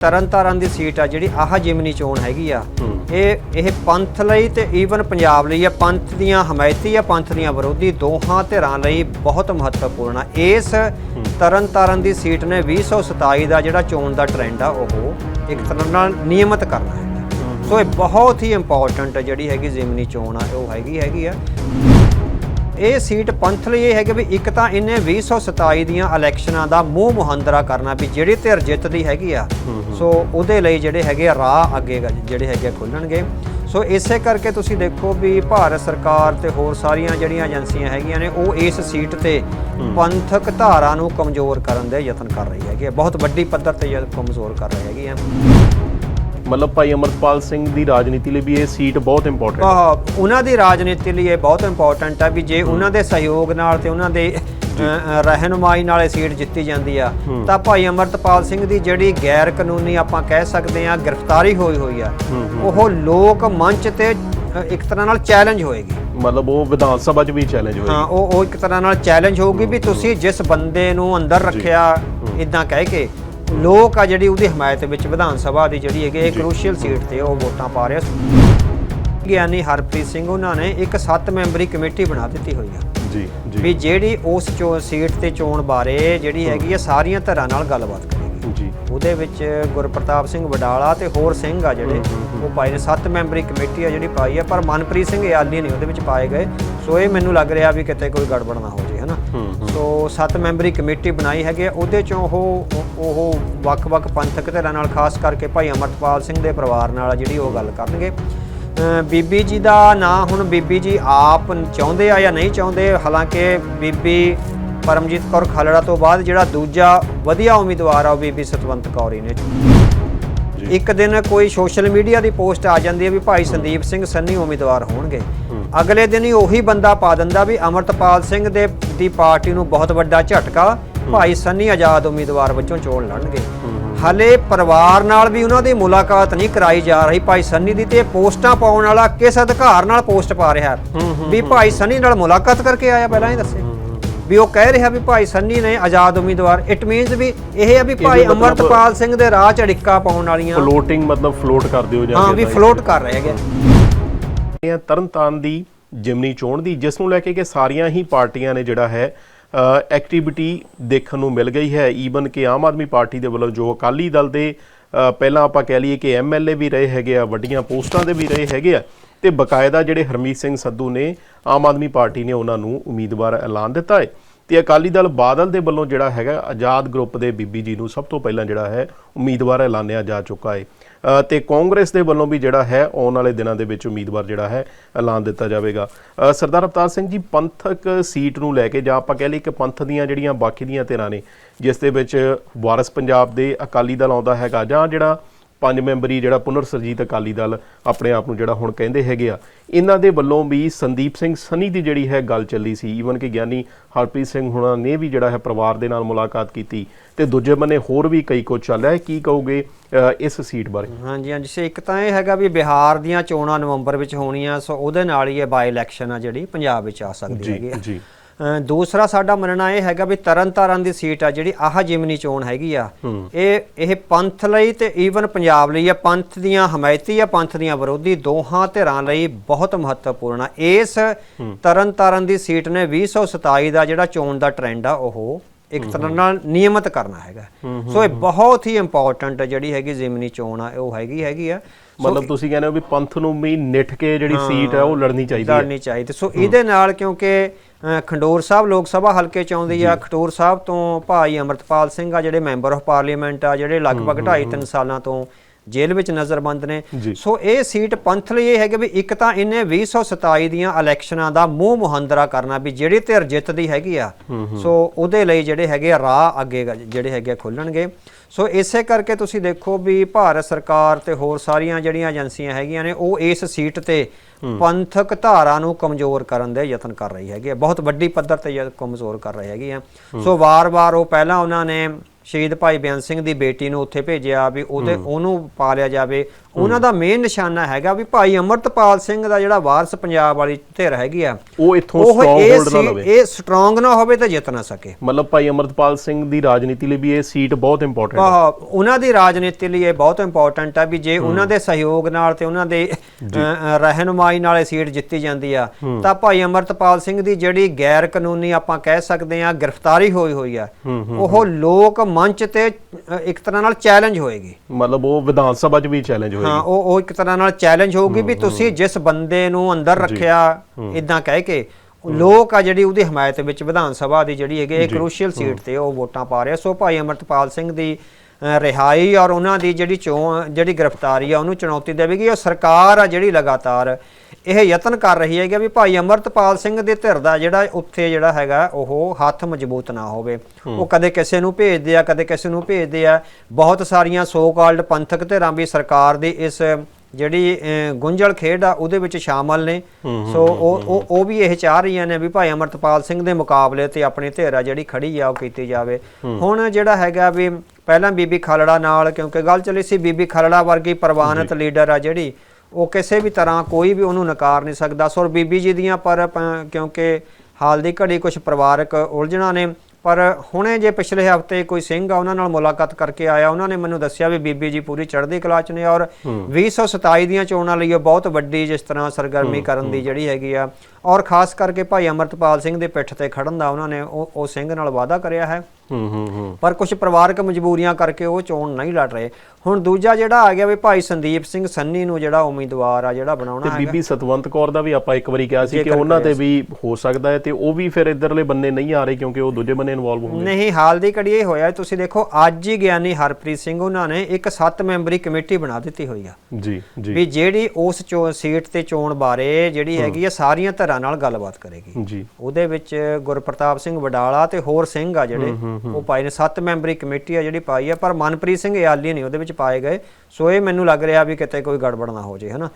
ਤਰਨਤਾਰਨ ਦੀ seat ਆ ਜਿਹੜੀ ਆਹ ਜਿਮਨੀ ਚੋਣ ਹੈਗੀ ਆ। ਇਹ ਇਹ ਪੰਥ ਲਈ ਤੇ ਈਵਨ ਪੰਜਾਬ ਲਈ ਆ। ਪੰਥ ਦੀਆਂ ਹਮਾਇਤੀ ਆ ਪੰਥ ਦੀਆਂ ਵਿਰੋਧੀ ਦੋਹਾਂ ਧਿਰਾਂ ਲਈ ਬਹੁਤ ਮਹੱਤਵਪੂਰਨ ਆ। ਇਸ ਤਰਨਤਾਰਨ ਦੀ ਸੀਟ ਨੇ 2027 ਦਾ ਜਿਹੜਾ ਚੋਣ ਦਾ ਟ੍ਰੈਂਡ ਆ ਉਹ ਇੱਕ ਤਰ੍ਹਾਂ ਨਾਲ ਨਿਯਮਿਤ ਕਰਨਾ ਹੈ। ਸੋ ਇਹ ਬਹੁਤ ਹੀ ਇੰਪੋਰਟੈਂਟ ਜਿਹੜੀ ਹੈਗੀ ਜਿਮਨੀ ਚੋਣ ਆ ਉਹ ਹੈਗੀ ਹੈਗੀ ਆ। ਇਹ ਸੀਟ ਪੰਥ ਲਈ ਇਹ ਹੈ ਕਿ ਵੀ ਇੱਕ ਤਾਂ ਇਹਨੇ 2027 ਦੀਆਂ ਇਲੈਕਸ਼ਨਾਂ ਦਾ ਮੂੰਹ ਮੁਹੰਦਰਾ ਕਰਨਾ ਵੀ ਜਿਹੜੀ ਧਿਰ ਜਿੱਤਦੀ ਹੈਗੀ ਆ ਸੋ ਉਹਦੇ ਲਈ ਜਿਹੜੇ ਹੈਗੇ ਆ ਰਾਹ ਅੱਗੇ ਜਿਹੜੇ ਹੈਗੇ ਖੁੱਲਣਗੇ। ਸੋ ਇਸੇ ਕਰਕੇ ਤੁਸੀਂ ਦੇਖੋ ਵੀ ਭਾਰਤ ਸਰਕਾਰ ਤੇ ਹੋਰ ਸਾਰੀਆਂ ਜਿਹੜੀਆਂ ਏਜੰਸੀਆਂ ਹੈਗੀਆਂ ਨੇ ਉਹ ਇਸ ਸੀਟ ਤੇ ਪੰਥਕ ਧਾਰਾ ਨੂੰ ਕਮਜ਼ੋਰ ਕਰਨ ਦੇ ਯਤਨ ਕਰ ਰਹੀ ਹੈਗੀ ਆ। ਬਹੁਤ ਵੱਡੀ ਪੱਧਰ ਤੇ ਕਮਜ਼ੋਰ ਕਰ ਰਹੀ ਹੈਗੀ ਆ। ਮਤਲਬ ਭਾਈ ਅਮਰਪਾਲ ਸਿੰਘ ਦੀ ਰਾਜਨੀਤੀ ਲਈ ਵੀ ਇਹ ਸੀਟ ਬਹੁਤ ਇੰਪੋਰਟੈਂਟ ਹੈ। ਉਹਨਾਂ ਦੀ ਰਾਜਨੀਤੀ ਲਈ ਇਹ ਬਹੁਤ ਇੰਪੋਰਟੈਂਟ ਹੈ ਵੀ ਜੇ ਉਹਨਾਂ ਦੇ ਸਹਿਯੋਗ ਨਾਲ ਤੇ ਉਹਨਾਂ ਦੇ ਰਹਿਨੁਮਾਈ ਨਾਲ ਇਹ ਸੀਟ ਜਿੱਤੀ ਜਾਂਦੀ ਆ। ਤਾਂ ਭਾਈ ਅਮਰਤਪਾਲ ਸਿੰਘ ਦੀ ਜਿਹੜੀ ਗੈਰ ਕਾਨੂੰਨੀ ਆਪਾਂ ਕਹਿ ਸਕਦੇ ਆ ਗ੍ਰਿਫਤਾਰੀ ਹੋਈ ਹੋਈ ਆ ਉਹ ਲੋਕ ਮੰਚ ਤੇ ਇੱਕ ਤਰ੍ਹਾਂ ਨਾਲ ਚੈਲੰਜ ਹੋਏਗੀ। ਮਤਲਬ ਉਹ ਵਿਧਾਨ ਸਭਾ 'ਚ ਵੀ ਚੈਲੰਜ ਹੋਏਗੀ। ਹਾਂ ਉਹ ਉਹ ਇੱਕ ਤਰ੍ਹਾਂ ਨਾਲ ਚੈਲੰਜ ਹੋਊਗੀ ਵੀ ਤੁਸੀਂ ਜਿਸ ਬੰਦੇ ਨੂੰ ਅੰਦਰ ਰੱਖਿਆ ਇਦਾਂ ਕਹਿ ਕੇ ਲੋਕ ਆ ਜਿਹੜੀ ਉਹਦੀ ਹਮਾਇਤ ਵਿੱਚ ਵਿਧਾਨ ਸਭਾ ਦੀ ਜਿਹੜੀ ਹੈਗੀ ਇਹ ਕਰੂਸ਼ੀਅਲ ਸੀਟ ਤੇ ਉਹ ਵੋਟਾਂ ਪਾ ਰਿਹਾ ਗਿਆਨੀ ਹਰਪ੍ਰੀਤ ਸਿੰਘ ਉਹਨਾਂ ਨੇ ਇੱਕ 7 ਮੈਂਬਰੀ ਕਮੇਟੀ ਬਣਾ ਦਿੱਤੀ ਹੋਈ ਆ। ਜੀ ਵੀ ਜਿਹੜੀ ਉਸ ਚੋ ਸੀਟ ਤੇ ਚੋਣ ਬਾਰੇ ਜਿਹੜੀ ਹੈਗੀ ਆ ਸਾਰੀਆਂ ਧਿਰਾਂ ਨਾਲ ਗੱਲਬਾਤ ਕਰੇਗੀ ਜੀ। ਉਹਦੇ ਵਿੱਚ ਗੁਰਪ੍ਰਤਾਪ ਸਿੰਘ ਵਡਾਲਾ ਤੇ ਹੋਰ ਸਿੰਘ ਆ ਜਿਹੜੇ ਉਹ ਪਾਏ ਨੇ 7 ਮੈਂਬਰੀ ਕਮੇਟੀ ਆ ਜਿਹੜੀ ਪਾਈ ਆ ਪਰ ਮਨਪ੍ਰੀਤ ਸਿੰਘ ਯਾਲੀ ਨਹੀਂ ਉਹਦੇ ਵਿੱਚ ਪਾਏ ਗਏ। ਸੋ ਇਹ ਮੈਨੂੰ ਲੱਗ ਰਿਹਾ ਵੀ ਕਿਤੇ ਕੋਈ ਗੜਬੜ ਨਾ ਹੋ ਜੇ ਹਨਾ? ਸੋ 7 ਮੈਂਬਰੀ ਕਮੇਟੀ ਬਣਾਈ ਹੈਗੀ ਆ, ਉਹਦੇ ਚੋਂ ਉਹ ਉਹ ਵੱਖ-ਵੱਖ ਪੰਥਕ ਧਿਰਾਂ ਨਾਲ ਖਾਸ ਕਰਕੇ ਭਾਈ ਅਮਰਪਾਲ ਸਿੰਘ ਦੇ ਪਰਿਵਾਰ ਨਾਲ ਜਿਹੜੀ ਉਹ ਗੱਲ ਕਰਨਗੇ। ਬੀਬੀ ਜੀ ਦਾ ਨਾਂ ਹੁਣ ਬੀਬੀ ਜੀ ਆਪ ਚਾਹੁੰਦੇ ਆ ਜਾਂ ਨਹੀਂ ਚਾਹੁੰਦੇ? ਹਾਲਾਂਕਿ ਬੀਬੀ ਪਰਮਜੀਤ ਕੌਰ ਖਾਲੜਾ ਤੋਂ ਬਾਅਦ ਜਿਹੜਾ ਦੂਜਾ ਵਧੀਆ ਉਮੀਦਵਾਰ ਆ ਉਹ ਬੀਬੀ ਸਤਵੰਤ ਕੌਰ ਹੀ ਨੇ। ਇੱਕ ਦਿਨ ਕੋਈ ਸੋਸ਼ਲ ਮੀਡੀਆ ਦੀ ਪੋਸਟ ਆ ਜਾਂਦੀ ਹੈ ਵੀ ਭਾਈ ਸੰਦੀਪ ਸਿੰਘ ਸੰਨੀ ਉਮੀਦਵਾਰ ਹੋਣਗੇ। ਅਗਲੇ ਦਿਨ ਹੀ ਉਹੀ ਬੰਦਾ ਪਾ ਦਿੰਦਾ ਵੀ ਅਮਰਤਪਾਲ ਸਿੰਘ ਦੇ ਦੀ ਪਾਰਟੀ ਨੂੰ ਬਹੁਤ ਵੱਡਾ ਝਟਕਾ ਭਾਈ ਸੰਨੀ ਆਜ਼ਾਦ ਉਮੀਦਵਾਰ ਵਜੋਂ ਚੋਣ ਲੜਨਗੇ। ਹਲੇ ਪਰਿਵਾਰ ਨਾਲ ਵੀ ਉਹਨਾਂ ਦੀ ਮੁਲਾਕਾਤ ਨਹੀਂ ਕਰਾਈ ਜਾ ਰਹੀ। ਭਾਈ ਸੰਨੀ ਦੀ ਤੇ ਪੋਸਟਾਂ ਪਾਉਣ ਵਾਲਾ ਕਿਸ ਅਧਿਕਾਰ ਨਾਲ ਪੋਸਟ ਪਾ ਰਿਹਾ? ਵੀ ਭਾਈ ਸੰਨੀ ਨਾਲ ਮੁਲਾਕਾਤ ਕਰਕੇ ਆਇਆ ਪਹਿਲਾਂ ਹੀ ਦੱਸੇ ਵੀ ਉਹ ਕਹਿ ਰਿਹਾ ਵੀ ਭਾਈ ਸੰਨੀ ਨੇ ਆਜ਼ਾਦ ਉਮੀਦਵਾਰ। ਇਟ ਮੀਨਸ ਵੀ ਇਹ ਆ ਵੀ ਭਾਈ ਅਮਰਤਪਾਲ ਸਿੰਘ ਦੇ ਰਾਹ ਚ ਅੜਿੱਕਾ ਪਾਉਣ ਵਾਲੀਆਂ ਫਲੋਟਿੰਗ ਮਤਲਬ ਫਲੋਟ ਕਰ ਦਿਓ ਜਾਂ ਹਾਂ ਵੀ ਫਲੋਟ ਕਰ ਰਹੇ ਹੈਗੇ। ਇਹ ਤਰਨਤਾਰਨ ਦੀ ਜਿਮਨੀ ਚੋਣ ਦੀ ਜਿਸ ਨੂੰ ਲੈ ਕੇ ਕਿ ਸਾਰੀਆਂ ਹੀ ਪਾਰਟੀਆਂ ਨੇ ਜਿਹੜਾ ਹੈ ਐਕਟੀਵਿਟੀ ਦੇਖਣ ਨੂੰ ਮਿਲ ਗਈ ਹੈ। ਈਵਨ ਕਿ ਆਮ ਆਦਮੀ ਪਾਰਟੀ ਦੇ ਵੱਲੋਂ ਜੋ ਅਕਾਲੀ ਦਲ ਦੇ ਪਹਿਲਾਂ ਆਪਾਂ ਕਹਿ ਲਈਏ ਕਿ ਐਮਐਲਏ ਵੀ ਰਹੇ ਹੈਗੇ ਆ, ਵੱਡੀਆਂ ਪੋਸਟਾਂ ਦੇ ਵੀ ਰਹੇ ਹੈਗੇ ਆ, ਤੇ ਬਕਾਇਦਾ ਜਿਹੜੇ ਹਰਮੀਤ ਸਿੰਘ ਸੰਧੂ ਨੇ, ਆਮ ਆਦਮੀ ਪਾਰਟੀ ਨੇ ਉਹਨਾਂ ਨੂੰ ਉਮੀਦਵਾਰ ਐਲਾਨ ਦਿੱਤਾ ਹੈ। ਤੇ ਅਕਾਲੀ ਦਲ ਬਾਦਲ ਦੇ ਵੱਲੋਂ ਜਿਹੜਾ ਹੈਗਾ, ਆਜ਼ਾਦ ਗਰੁੱਪ ਦੇ ਬੀਬੀ ਜੀ ਨੂੰ ਸਭ ਤੋਂ ਪਹਿਲਾਂ ਜਿਹੜਾ ਹੈ, ਉਮੀਦਵਾਰ ਐਲਾਨਿਆ ਜਾ ਚੁੱਕਾ ਹੈ। ਤੇ ਕਾਂਗਰਸ ਦੇ ਵੱਲੋਂ ਵੀ ਜਿਹੜਾ ਹੈ, ਆਉਣ ਵਾਲੇ ਦਿਨਾਂ ਦੇ ਵਿੱਚ ਉਮੀਦਵਾਰ ਜਿਹੜਾ ਹੈ, ਐਲਾਨ ਦਿੱਤਾ ਜਾਵੇਗਾ। ਸਰਦਾਰ ਅਵਤਾਰ ਸਿੰਘ ਜੀ, ਪੰਥਕ ਸੀਟ ਨੂੰ ਲੈ ਕੇ ਜਾਂ ਆਪਾਂ ਕਹਿ ਲਈਏ ਕਿ ਪੰਥ ਦੀਆਂ ਜਿਹੜੀਆਂ ਬਾਕੀ ਦੀਆਂ ਧਿਰਾਂ ਨੇ, ਜਿਸ ਦੇ ਵਿੱਚ ਵਾਰਸ ਪੰਜਾਬ ਦੇ ਅਕਾਲੀ ਦਲ ਆਉਂਦਾ ਹੈਗਾ ਜਾਂ ਜਿਹੜਾ ਪੰਜ ਮੈਂਬਰੀ ਜਿਹੜਾ ਪੁਨਰ ਸਰਜੀਤ ਅਕਾਲੀ ਦਲ ਆਪਣੇ ਆਪ ਨੂੰ ਜਿਹੜਾ ਹੁਣ ਕਹਿੰਦੇ ਹੈਗੇ ਆ ਇਹਨਾਂ ਦੇ ਵੱਲੋਂ ਵੀ ਸੰਦੀਪ ਸਿੰਘ ਸਨੀ ਦੀ ਜਿਹੜੀ ਹੈ ਗੱਲ ਚੱਲੀ ਸੀ। ਈਵਨ ਕਿ ਗਿਆਨੀ ਹਰਪ੍ਰੀਤ ਸਿੰਘ ਹੁਣਾਂ ਨੇ ਵੀ ਜਿਹੜਾ ਹੈ ਪਰਿਵਾਰ ਦੇ ਨਾਲ ਮੁਲਾਕਾਤ ਕੀਤੀ ਤੇ ਦੂਜੇ ਬੰਨੇ ਹੋਰ ਵੀ ਕਈ ਕੁਝ ਚੱਲ ਰਿਹਾ ਹੈ। ਕੀ ਕਹੋਗੇ ਇਸ ਸੀਟ ਬਾਰੇ? ਹਾਂਜੀ ਹਾਂਜੀ ਸੇ ਇੱਕ ਤਾਂ ਇਹ ਹੈਗਾ ਵੀ ਬਿਹਾਰ ਦੀਆਂ ਚੋਣਾਂ ਨਵੰਬਰ ਵਿੱਚ ਹੋਣੀਆਂ ਸੋ ਉਹਦੇ ਨਾਲ ਹੀ ਇਹ ਬਾਈ ਇਲੈਕਸ਼ਨ ਆ ਜਿਹੜੀ ਪੰਜਾਬ ਵਿੱਚ ਆ ਸਕਦੀ ਜੀ, ਹੈਗੀ ਆ। ਜੀ। ਦੂਸਰਾ ਸਾਡਾ ਮੰਨਣਾ ਇਹ ਹੈਗਾ ਵੀ ਤਰਨਤਾਰਨ ਦੀ ਸੀਟ ਆ ਜਿਹੜੀ ਆਹ ਜਿਮਨੀ ਚੋਣ ਹੈਗੀ ਆ। ਇਹ ਇਹ ਪੰਥ ਲਈ ਤੇ ਈਵਨ ਪੰਜਾਬ ਲਈ ਆ। ਪੰਥ ਦੀਆਂ ਹਮਾਇਤੀ ਆ ਪੰਥ ਦੀਆਂ ਵਿਰੋਧੀ ਦੋਹਾਂ ਧਿਰਾਂ ਲਈ ਬਹੁਤ ਮਹੱਤਵਪੂਰਨ ਆ। ਇਸ ਤਰਨਤਾਰਨ ਦੀ ਸੀਟ ਨੇ 2027 ਦਾ ਜਿਹੜਾ ਚੋਣ ਦਾ ਟ੍ਰੈਂਡ ਆ ਉਹ ਇੱਕ ਤਰ੍ਹਾਂ ਨਾਲ ਨਿਯਮਿਤ ਕਰਨਾ ਹੈਗਾ। ਸੋ ਇਹ ਬਹੁਤ ਹੀ ਇੰਪੋਰਟੈਂਟ ਜਿਹੜੀ ਹੈਗੀ ਜਿਮਨੀ ਚੋਣ ਆ ਉਹ ਹੈਗੀ ਹੈਗੀ ਆ। ਮਤਲਬ ਤੁਸੀਂ ਕਹਿੰਦੇ ਹੋ ਵੀ ਪੰਥ ਨੂੰ ਵੀ ਨਿੱਠ ਕੇ ਜਿਹੜੀ ਸੀਟ ਹੈ ਉਹ ਲੜਨੀ ਚਾਹੀਦੀ ਹੈ। ਲੜਨੀ ਚਾਹੀਦੀ। ਸੋ ਇਹਦੇ ਨਾਲ ਕਿਉਂਕਿ ਖੰਡੂਰ ਸਾਹਿਬ ਲੋਕ ਸਭਾ ਹਲਕੇ ਚ ਆਉਂਦੀ ਆ ਖਟੂਰ ਸਾਹਿਬ ਤੋਂ ਭਾਈ ਅਮਰਤਪਾਲ ਸਿੰਘ ਆ ਜਿਹੜੇ ਮੈਂਬਰ ਆਫ ਪਾਰਲੀਮੈਂਟ ਆ ਜਿਹੜੇ ਲਗਭਗ 2.5 3 ਸਾਲਾਂ ਤੋਂ ਜੇਲ੍ਹ ਵਿੱਚ ਨਜ਼ਰਬੰਦ ਨੇ। ਸੋ ਇਹ ਸੀਟ ਪੰਥ ਲਈ ਇਹ ਹੈਗਾ ਵੀ ਇੱਕ ਤਾਂ ਇਹਨੇ 2027 ਦੀਆਂ ਇਲੈਕਸ਼ਨਾਂ ਦਾ ਮੂੰਹ ਮੁਹੰਦਰਾ ਕਰਨਾ ਵੀ ਜਿਹੜੀ ਧਿਰ ਜਿੱਤਦੀ ਹੈਗੀ ਆ ਸੋ ਉਹਦੇ ਲਈ ਜਿਹੜੇ ਹੈਗੇ ਆ ਰਾਹ ਅੱਗੇ ਜਿਹੜੇ ਹੈਗੇ ਖੁੱਲਣਗੇ। ਸੋ ਇਸੇ ਕਰਕੇ ਤੁਸੀਂ ਦੇਖੋ ਵੀ ਭਾਰਤ ਸਰਕਾਰ ਤੇ ਹੋਰ ਸਾਰੀਆਂ ਜਿਹੜੀਆਂ ਏਜੰਸੀਆਂ ਹੈਗੀਆਂ ਨੇ ਉਹ ਇਸ ਸੀਟ ਤੇ ਪੰਥਕ ਧਾਰਾ ਨੂੰ ਕਮਜ਼ੋਰ ਕਰਨ ਦੇ ਯਤਨ ਕਰ ਰਹੀ ਹੈਗੀ ਬਹੁਤ ਵੱਡੀ ਪੱਧਰ ਤੇ ਕਮਜ਼ੋਰ ਕਰ ਰਹੀ ਹੈਗੀ ਆ। ਸੋ ਵਾਰ-ਵਾਰ ਉਹ ਪਹਿਲਾਂ ਉਹਨਾਂ ਨੇ ਸ਼ਹੀਦ ਭਾਈ ਬੇਅੰਤ ਸਿੰਘ ਦੀ ਬੇਟੀ ਨੂੰ ਉੱਥੇ ਭੇਜਿਆ ਵੀ ਉਹਦੇ ਉਹਨੂੰ ਪਾਲਿਆ ਜਾਵੇ। ਉਹਨਾਂ ਦਾ ਮੇਨ ਨਿਸ਼ਾਨਾ ਹੈਗਾ ਵੀ ਭਾਈ ਅਮਰਤਪਾਲ ਸਿੰਘ ਦਾ ਜਿਹੜਾ ਵਾਰਸ ਪੰਜਾਬ ਵਾਲੀ ਧਿਰ ਹੈਗੀ ਆ ਉਹ ਇੱਥੋਂ ਸਟਰੋਂਗ ਹੋਲਡ ਨਾ ਲਵੇ। ਇਹ ਸਟਰੋਂਗ ਨਾ ਹੋਵੇ ਤਾਂ ਜਿੱਤ ਨਾ ਸਕੇ। ਮਤਲਬ ਭਾਈ ਅਮਰਤਪਾਲ ਸਿੰਘ ਦੀ ਰਾਜਨੀਤੀ ਲਈ ਵੀ ਇਹ ਸੀਟ ਬਹੁਤ ਇੰਪੋਰਟੈਂਟ ਹੈ ਉਹਨਾਂ ਦੀ ਰਾਜਨੀਤੀ ਲਈ ਇਹ ਬਹੁਤ ਇੰਪੋਰਟੈਂਟ ਹੈ ਵੀ ਜੇ ਉਹਨਾਂ ਦੇ ਸਹਿਯੋਗ ਨਾਲ ਤੇ ਉਹਨਾਂ ਦੇ ਰਹਿਨੁਮਾਈ ਨਾਲ ਇਹ ਸੀਟ ਜਿੱਤੀ ਜਾਂਦੀ ਆ ਤਾਂ ਭਾਈ ਅਮਰਤਪਾਲ ਸਿੰਘ ਦੀ ਜਿਹੜੀ ਗੈਰ ਕਾਨੂੰਨੀ ਆਪਾਂ ਕਹਿ ਸਕਦੇ ਆ ਗ੍ਰਿਫਤਾਰੀ ਹੋਈ ਹੋਈ ਆ ਉਹ ਲੋਕ ਮੰਚ ਤੇ ਇੱਕ ਤਰ੍ਹਾਂ ਨਾਲ ਚੈਲੰਜ ਹੋਏਗੀ। ਮਤਲਬ ਉਹ ਵਿਧਾਨ ਸਭਾ 'ਚ ਵੀ ਚੈਲੰਜ ਹੋਏਗੀ। ਹਾਂ ਉਹ ਉਹ ਇੱਕ ਤਰ੍ਹਾਂ ਨਾਲ ਚੈਲੰਜ ਹੋਊਗੀ ਵੀ ਤੁਸੀਂ ਜਿਸ ਬੰਦੇ ਨੂੰ ਅੰਦਰ ਰੱਖਿਆ ਇਦਾਂ ਕਹਿ ਕੇ ਲੋਕ ਆ ਜਿਹੜੀ ਉਹਦੀ ਹਮਾਇਤ ਵਿੱਚ ਵਿਧਾਨ ਸਭਾ ਦੀ ਜਿਹੜੀ ਹੈਗੀ ਇਹ ਕ੍ਰੂਸ਼ੀਅਲ ਸੀਟ ਤੇ ਉਹ ਵੋਟਾਂ ਪਾ ਰਿਹਾ। ਸੋ ਭਾਈ ਅਮਰਤਪਾਲ ਸਿੰਘ ਦੀ ਰਿਹਾਈ ਔਰ ਉਹਨਾਂ ਦੀ ਜਿਹੜੀ ਚੋਣ ਜਿਹੜੀ ਗ੍ਰਿਫਤਾਰੀ ਆ ਉਹਨੂੰ ਚੁਣੌਤੀ ਦੇਵੇਗੀ। ਉਹ ਸਰਕਾਰ ਆ ਜਿਹੜੀ ਲਗਾਤਾਰ ਇਹ ਯਤਨ ਕਰ ਰਹੀ ਹੈ ਕਿ ਵੀ ਭਾਈ ਅਮਰਤਪਾਲ ਸਿੰਘ ਦੇ ਧਿਰ ਦਾ ਜਿਹੜਾ ਉੱਥੇ ਜਿਹੜਾ ਹੈਗਾ ਉਹ ਹੱਥ ਮਜ਼ਬੂਤ ਨਾ ਹੋਵੇ। ਉਹ ਕਦੇ ਕਿਸੇ ਨੂੰ ਭੇਜਦੇ ਆ ਕਦੇ ਕਿਸੇ ਨੂੰ ਭੇਜਦੇ ਆ। ਬਹੁਤ ਸਾਰੀਆਂ ਸੋ ਕਾਲਡ ਪੰਥਕ ਧਿਰਾਂ ਵੀ ਸਰਕਾਰ ਦੀ ਇਸ ਜਿਹੜੀ ਗੁੰਝਲ ਖੇਡ ਆ ਉਹਦੇ ਵਿੱਚ ਸ਼ਾਮਲ ਨੇ। ਸੋ ਉਹ ਉਹ ਉਹ ਵੀ ਇਹ ਚਾਹ ਰਹੀਆਂ ਨੇ ਵੀ ਭਾਈ ਅਮਰਤਪਾਲ ਸਿੰਘ ਦੇ ਮੁਕਾਬਲੇ ਤੇ ਆਪਣੀ ਧਿਰਾ ਜਿਹੜੀ ਖੜੀ ਆ ਉਹ ਕੀਤੀ ਜਾਵੇ। ਹੁਣ ਜਿਹੜਾ ਹੈਗਾ ਵੀ ਪਹਿਲਾਂ ਬੀਬੀ ਖਾਲੜਾ ਨਾਲ ਕਿਉਂਕਿ ਗੱਲ ਚੱਲੀ ਸੀ ਬੀਬੀ ਖਾਲੜਾ ਵਰਗੀ ਪ੍ਰਵਾਨਿਤ ਲੀਡਰ ਆ ਜਿਹੜੀ ਉਹ ਕਿਸੇ ਵੀ ਤਰ੍ਹਾਂ ਕੋਈ ਵੀ ਉਹਨੂੰ ਨਕਾਰ ਨਹੀਂ ਸਕਦਾ। ਸੋ ਬੀਬੀ ਜੀ ਦੀਆਂ ਪਰ ਕਿਉਂਕਿ ਹਾਲ ਦੀ ਘੜੀ ਕੁਝ ਪਰਿਵਾਰਕ ਉਲਝਣਾਂ ਨੇ ਪਰ ਹੁਣੇ ਜੇ ਪਿਛਲੇ ਹਫ਼ਤੇ ਕੋਈ ਸਿੰਘ ਆ ਉਹਨਾਂ ਨਾਲ ਮੁਲਾਕਾਤ ਕਰਕੇ ਆਇਆ ਉਹਨਾਂ ਨੇ ਮੈਨੂੰ ਦੱਸਿਆ ਵੀ ਬੀਬੀ ਜੀ ਪੂਰੀ ਚੜ੍ਹਦੀ ਕਲਾ ਚ ਨੇ ਔਰ 2027 ਦੀਆਂ ਚੋਣਾਂ ਲਈ ਉਹ ਬਹੁਤ ਵੱਡੀ ਜਿਸ ਤਰ੍ਹਾਂ ਸਰਗਰਮੀ ਕਰਨ ਦੀ ਜਿਹੜੀ ਹੈਗੀ ਆ ਔਰ ਖਾਸ ਕਰਕੇ ਭਾਈ ਅਮਰਤਪਾਲ ਸਿੰਘ ਦੇ ਪਿੱਠ ਤੇ ਖੜਨ ਦਾ ਉਹਨਾਂ ਨੇ ਉਹ ਉਹ ਸਿੰਘ ਨਾਲ ਵਾਅਦਾ ਕਰਿਆ ਹੈ। ਹੂੰ ਹੂੰ ਹੂੰ। ਪਰ ਕੁਝ ਪਰਿਵਾਰਕ ਮਜਬੂਰੀਆਂ ਕਰਕੇ ਉਹ ਚੋਣ ਨਹੀਂ ਲੜ ਰਹੇ। ਹੁਣ ਦੂਜਾ ਜਿਹੜਾ ਆ ਗਿਆ ਵੀ ਭਾਈ ਸੰਦੀਪ ਸਿੰਘ ਸੰਨੀ ਨੂੰ ਜਿਹੜਾ ਉਮੀਦਵਾਰ ਆ ਜਿਹੜਾ ਤੇ ਬਣਾਉਣਾ ਹੈਗਾ। ਬੀਬੀ ਸਤਵੰਤ ਕੌਰ ਦਾ ਵੀ ਆਪਾਂ ਇੱਕ ਵਾਰੀ ਕਿਹਾ ਸੀ ਕਿ ਉਹਨਾਂ ਤੇ ਵੀ ਹੋ ਸਕਦਾ ਹੈ ਤੇ ਉਹ ਵੀ ਫਿਰ ਇਧਰਲੇ ਬੰਨੇ ਨਹੀਂ ਆ ਰਹੇ ਕਿਉਂਕਿ ਉਹ ਦੂਜੇ ਬੰਨੇ ਇਨਵੋਲਵ ਹੋਣਗੇ। ਨਹੀਂ ਹਾਲ ਦੀ ਘੜੀ ਇਹ ਹੋਇਆ ਤੁਸੀਂ ਦੇਖੋ ਅੱਜ ਹੀ ਗਿਆਨੀ ਹਰਪ੍ਰੀਤ ਸਿੰਘ ਉਹਨਾਂ ਨੇ ਇੱਕ 7 ਮੈਂਬਰੀ ਕਮੇਟੀ ਬਣਾ ਦਿੱਤੀ ਹੋਈ ਆ। ਜੀ ਜੀ। ਵੀ ਜਿਹੜੀ ਉਸ ਸੀਟ ਤੇ ਚੋਣ ਬਾਰੇ ਜਿਹੜੀ ਹੈਗੀ ਆ ਸਾਰੀਆਂ ਧਿਰਾਂ ਨਾਲ ਗੱਲਬਾਤ ਕਰੇਗੀ। ਜੀ। ਉਹਦੇ ਵਿੱਚ ਗੁਰਪ੍ਰਤਾਪ ਸਿੰਘ ਵਡਾਲਾ ਤੇ ਹੋਰ ਸਿੰਘ ਆ ਜਿਹੜੇ ਉਹ ਪਾਏ ਨੇ। 7 ਮੈਂਬਰੀ ਕਮੇਟੀ ਆ ਜਿਹੜੀ ਪਾਈ ਆ ਪਰ ਮਨਪ੍ਰੀਤ ਸਿੰਘ ਯਾਲੀ ਨਹੀਂ ਉਹਦੇ ਵਿੱਚ ਪਾਏ ਗਏ। ਸੋ ਇਹ ਮੈਨੂੰ ਲੱਗ ਰਿਹਾ ਵੀ ਕਿਤੇ ਕੋਈ ਗੜਬੜ ਨਾ ਹੋ ਜੇ ਹਨਾ?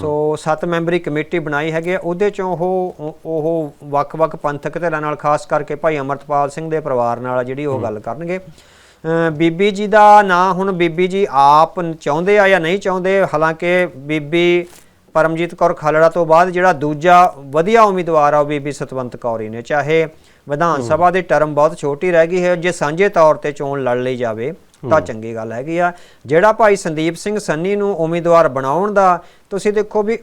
ਸੋ 7 ਮੈਂਬਰੀ ਕਮੇਟੀ ਬਣਾਈ ਹੈਗੀ ਆ, ਉਹਦੇ ਚੋਂ ਉਹ ਉਹ ਵੱਖ-ਵੱਖ ਪੰਥਕ ਧਿਰਾਂ ਨਾਲ ਖਾਸ ਕਰਕੇ ਭਾਈ ਅਮਰਤਪਾਲ ਸਿੰਘ ਦੇ ਪਰਿਵਾਰ ਨਾਲ ਜਿਹੜੀ ਉਹ ਗੱਲ ਕਰਨਗੇ। ਬੀਬੀ ਜੀ ਦਾ ਨਾਂ ਹੁਣ ਬੀਬੀ ਜੀ ਆਪ ਚਾਹੁੰਦੇ ਆ ਜਾਂ ਨਹੀਂ ਚਾਹੁੰਦੇ? ਹਾਲਾਂਕਿ ਬੀਬੀ ਪਰਮਜੀਤ ਕੌਰ ਖਾਲੜਾ ਤੋਂ ਬਾਅਦ ਜਿਹੜਾ ਦੂਜਾ ਵਧੀਆ ਉਮੀਦਵਾਰ ਆ ਉਹ ਬੀਬੀ ਸਤਵੰਤ ਕੌਰ ਹੀ ਨੇ। ਚਾਹੇ ਵਿਧਾਨ ਸਭਾ ਦੀ ਟਰਮ ਬਹੁਤ ਛੋਟੀ ਰਹਿ ਗਈ ਹੈ ਜੇ ਸਾਂਝੇ ਤੌਰ ਤੇ ਚੋਣ ਲੜ ਲਈ ਜਾਵੇ ਤਾਂ ਚੰਗੀ ਗੱਲ ਹੈਗੀ ਆ। ਜਿਹੜਾ ਭਾਈ ਸੰਦੀਪ ਸਿੰਘ ਸੰਨੀ ਨੂੰ ਉਮੀਦਵਾਰ ਬਣਾਉਣ ਦਾ ਤੁਸੀਂ ਦੇਖੋ ਵੀ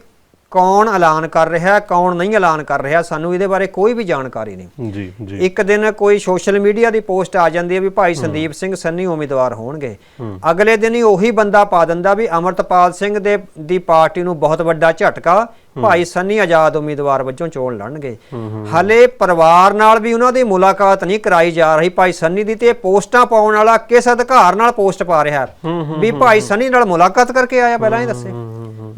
ਕੌਣ ਐਲਾਨ ਕਰ ਰਿਹਾ ਕੌਣ ਨਹੀਂ ਐਲਾਨ ਕਰ ਰਿਹਾ ਸਾਨੂੰ ਇਹਦੇ ਬਾਰੇ ਕੋਈ ਵੀ ਜਾਣਕਾਰੀ ਨਹੀਂ। ਜੀ ਜੀ। ਇੱਕ ਦਿਨ ਕੋਈ ਸੋਸ਼ਲ ਮੀਡੀਆ ਦੀ ਪੋਸਟ ਆ ਜਾਂਦੀ ਹੈ ਵੀ ਭਾਈ ਸੰਦੀਪ ਸਿੰਘ ਸੰਨੀ ਉਮੀਦਵਾਰ ਹੋਣਗੇ। ਅਗਲੇ ਦਿਨ ਹੀ ਉਹੀ ਬੰਦਾ ਪਾ ਦਿੰਦਾ ਵੀ ਅਮਰਤਪਾਲ ਸਿੰਘ ਦੇ ਦੀ ਪਾਰਟੀ ਨੂੰ ਬਹੁਤ ਵੱਡਾ ਝਟਕਾ ਭਾਈ ਸੰਨੀ ਆਜ਼ਾਦ ਉਮੀਦਵਾਰ ਵਜੋਂ ਚੋਣ ਲੜਨਗੇ। ਹਲੇ ਪਰਿਵਾਰ ਨਾਲ ਵੀ ਉਹਨਾਂ ਦੀ ਮੁਲਾਕਾਤ ਨਹੀਂ ਕਰਾਈ ਜਾ ਰਹੀ ਭਾਈ ਸੰਨੀ ਦੀ ਤੇ ਪੋਸਟਾਂ ਪਾਉਣ ਵਾਲਾ ਕਿਸ ਅਧਿਕਾਰ ਨਾਲ ਪੋਸਟ ਪਾ ਰਿਹਾ ਵੀ ਭਾਈ ਸੰਨੀ ਨਾਲ ਮੁਲਾਕਾਤ ਕਰਕੇ ਆਇਆ ਪਹਿਲਾਂ ਹੀ ਦੱਸੇ।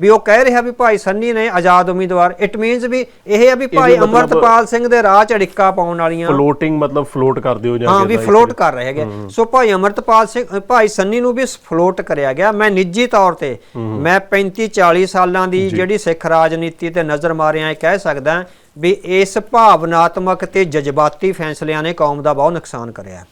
ਵੀ ਉਹ ਕਹਿ ਰਿਹਾ ਵੀ ਭਾਈ ਸੰਨੀ ਨੇ ਆਜ਼ਾਦ ਉਮੀਦਵਾਰ ਇਟ ਮੀਨਸ ਵੀ ਇਹ ਆ ਵੀ ਭਾਈ ਅਮਰਤਪਾਲ ਸਿੰਘ ਦੇ ਰਾਹ ਚ ਅੜਿੱਕਾ ਪਾਉਣ ਵਾਲੀਆਂ ਫਲੋਟਿੰਗ ਮਤਲਬ ਫਲੋਟ ਕਰ ਦਿਓ ਜਾਂ ਹਾਂ ਵੀ ਫਲੋਟ ਕਰ ਰਹੇ ਹੈਗੇ। ਸੋ ਭਾਈ ਅਮਰਤਪਾਲ ਸਿੰਘ ਭਾਈ ਸੰਨੀ ਨੂੰ ਵੀ ਫਲੋਟ ਕਰਿਆ ਗਿਆ। ਮੈਂ ਨਿੱਜੀ ਤੌਰ ਤੇ ਮੈਂ 35 40 ਸਾਲਾਂ ਦੀ ਜਿਹੜੀ ਸਿੱਖ ਰਾਜਨੀਤੀ ਤੇ ਨਜ਼ਰ ਮਾਰਿਆ ਇਹ ਕਹਿ ਸਕਦਾ ਵੀ ਇਸ ਭਾਵਨਾਤਮਕ ਤੇ ਜਜ਼ਬਾਤੀ ਫੈਸਲਿਆਂ ਨੇ ਕੌਮ ਦਾ ਬਹੁਤ ਨੁਕਸਾਨ ਕਰਿਆ।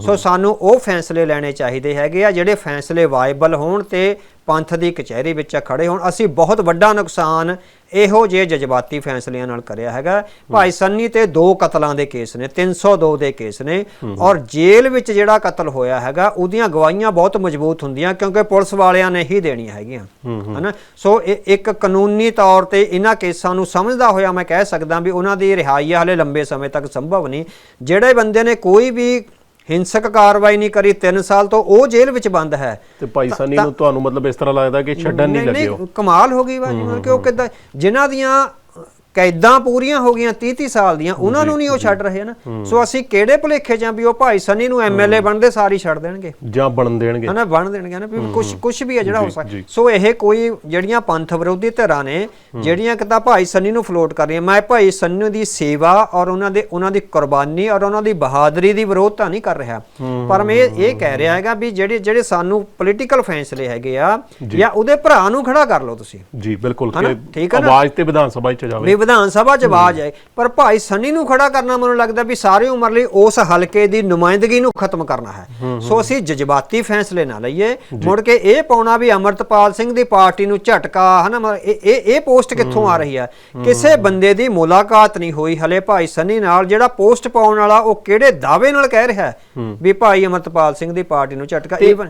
ਸੋ ਸਾਨੂੰ ਉਹ ਫੈਸਲੇ ਲੈਣੇ ਚਾਹੀਦੇ ਹੈਗੇ ਆ ਜਿਹੜੇ ਫੈਸਲੇ ਵਾਇਬਲ ਹੋਣ ਤੇ ਪੰਥ ਦੀ ਕਚਹਿਰੀ ਵਿੱਚ ਖੜੇ ਹੋਣ। ਅਸੀਂ ਬਹੁਤ ਵੱਡਾ ਨੁਕਸਾਨ ਇਹੋ ਜਿਹੇ ਜਜ਼ਬਾਤੀ ਫੈਸਲਿਆਂ ਨਾਲ ਕਰਿਆ ਹੈਗਾ। ਭਾਈ ਸੰਨੀ ਤੇ ਦੋ ਕਤਲਾਂ ਦੇ ਕੇਸ ਨੇ 302 ਦੇ ਕੇਸ ਨੇ ਔਰ ਜੇਲ੍ਹ ਵਿੱਚ ਜਿਹੜਾ ਕਤਲ ਹੋਇਆ ਹੈਗਾ ਉਹਦੀਆਂ ਗਵਾਹੀਆਂ ਬਹੁਤ ਮਜ਼ਬੂਤ ਹੁੰਦੀਆਂ ਕਿਉਂਕਿ ਪੁਲਿਸ ਵਾਲਿਆਂ ਨੇ ਹੀ ਦੇਣੀਆਂ ਹੈਗੀਆਂ। ਹਨਾ? ਸੋ ਇਹ ਇੱਕ ਕਾਨੂੰਨੀ ਤੌਰ ਤੇ ਇਹਨਾਂ ਕੇਸਾਂ ਨੂੰ ਸਮਝਦਾ ਹੋਇਆ ਮੈਂ ਕਹਿ ਸਕਦਾ ਵੀ ਉਹਨਾਂ ਦੀ ਰਿਹਾਈ ਹਲੇ ਲੰਬੇ ਸਮੇਂ ਤੱਕ ਸੰਭਵ ਨਹੀਂ। ਜਿਹੜੇ ਬੰਦੇ ਨੇ ਕੋਈ ਵੀ ਹਿੰਸਕ ਕਾਰਵਾਈ ਨਹੀਂ ਕਰੀ 3 ਸਾਲ ਤੋਂ ਉਹ ਜੇਲ੍ਹ ਵਿੱਚ ਬੰਦ ਹੈ। ਤੇ ਭਾਈ ਸਨੀ ਨੂੰ ਤੁਹਾਨੂੰ ਮਤਲਬ ਇਸ ਤਰ੍ਹਾਂ ਲੱਗਦਾ ਕਿ ਛੱਡਣ ਨਹੀਂ ਲੱਗੇ ਉਹ? ਕਮਾਲ ਹੋ ਗਈ ਬਾਜੀ ਮਤਲਬ ਕਿ ਉਹ ਕਿਦਾਂ ਜਿਨ੍ਹਾਂ ਦੀਆਂ ਕੈਦਾਂ ਪੂਰੀਆਂ ਹੋ ਗਈਆਂ 30 30 ਸਾਲ ਦੀਆਂ ਉਹਨਾਂ ਨੂੰ ਨਹੀਂ ਉਹ ਛੱਡ ਰਹੇ ਨਾ ਸੋ ਅਸੀਂ ਕਿਹੜੇ ਭੁਲੇਖੇ ਜਾਂ ਵੀ ਉਹ ਭਾਈ ਸਨੀ ਨੂੰ ਐਮਐਲਏ ਬਣਦੇ ਸਾਰੀ ਛੱਡ ਦੇਣਗੇ। ਜਾਂ ਬਣ ਦੇਣਗੇ। ਹਨਾ ਬਣ ਦੇਣਗੇ ਨਾ ਵੀ ਕੁਝ ਕੁਝ ਵੀ ਹੈ ਜਿਹੜਾ ਹੋ ਸਕਦਾ। ਸੋ ਇਹ ਕੋਈ ਜਿਹੜੀਆਂ ਪੰਥ ਵਿਰੋਧੀ ਧਿਰਾਂ ਨੇ ਜਿਹੜੀਆਂ ਕਿਤਾ ਭਾਈ ਸੰਨੀ ਨੂੰ ਫਲੋਟ ਕਰ ਰਹੀਆਂ ਮੈਂ ਭਾਈ ਸੰਨੀ ਦੀ ਸੇਵਾ ਔਰ ਉਹਨਾਂ ਦੇ ਉਹਨਾਂ ਦੀ ਕੁਰਬਾਨੀ ਔਰ ਉਹਨਾਂ ਦੀ ਬਹਾਦਰੀ ਦੀ ਵਿਰੋਧਤਾ ਨਹੀਂ ਕਰ ਰਿਹਾ। ਪਰ ਮੈਂ ਇਹ ਕਹਿ ਰਿਹਾ ਹੈਗਾ ਵੀ ਜਿਹੜੇ ਜਿਹੜੇ ਸਾਨੂੰ ਪੋਲੀਟੀਕਲ ਫੈਸਲੇ ਹੈਗੇ ਆ ਜਾਂ। ਉਹਦੇ ਭਰਾ ਨੂੰ ਖੜਾ ਕਰ ਲਓ ਤੁਸੀਂ। ਜੀ ਬਿਲਕੁਲ ਹਨਾ? ਕਿ ਠੀਕ ਹੈ ਨਾ? ਆਵਾਜ਼ ਤੇ ਵਿਧਾਨ ਸਭਾ 'ਚ ਜਾਵੇ। ਵਿਧਾਨ ਸਭਾ 'ਚ ਆਵਾਜ਼ ਆਏ ਪਰ ਭਾਈ ਸੰਨੀ ਨੂੰ ਖੜਾ ਕਰਨਾ ਮੈਨੂੰ ਲੱਗਦਾ ਵੀ ਸਾਰੀ ਉਮਰ ਲਈ ਉਸ ਹਲਕੇ ਦੀ ਨੁਮਾਇੰਦਗੀ ਨੂੰ ਖਤਮ ਕਰਨਾ ਹੈ। ਸੋ ਅਸੀਂ ਜਜ਼ਬਾਤੀ ਫੈਸਲੇ ਨਾ ਲਈਏ। ਮੁੜ ਕੇ ਇਹ ਪਾਉਣਾ ਵੀ ਅਮਰਤਪਾਲ ਸਿੰਘ ਦੀ ਪਾਰਟੀ ਨੂੰ ਝਟਕਾ ਹਨਾ ਇਹ ਇਹ ਇਹ ਪੋਸਟ ਕਿੱਥੋਂ ਆ ਰਹੀ ਹੈ? ਕਿਸੇ ਬੰਦੇ ਦੀ ਮੁਲਾਕਾਤ ਨਹੀਂ ਹੋਈ ਹਲੇ ਭਾਈ ਸੰਨੀ ਨਾਲ ਜਿਹੜਾ ਪੋਸਟ ਪਾਉਣ ਵਾਲਾ ਉਹ ਕਿਹੜੇ ਦਾਅਵੇ ਨਾਲ ਕਹਿ ਰਿਹਾ ਵੀ ਭਾਈ ਅਮਰਤਪਾਲ ਸਿੰਘ ਦੀ ਪਾਰਟੀ ਨੂੰ ਝਟਕਾ even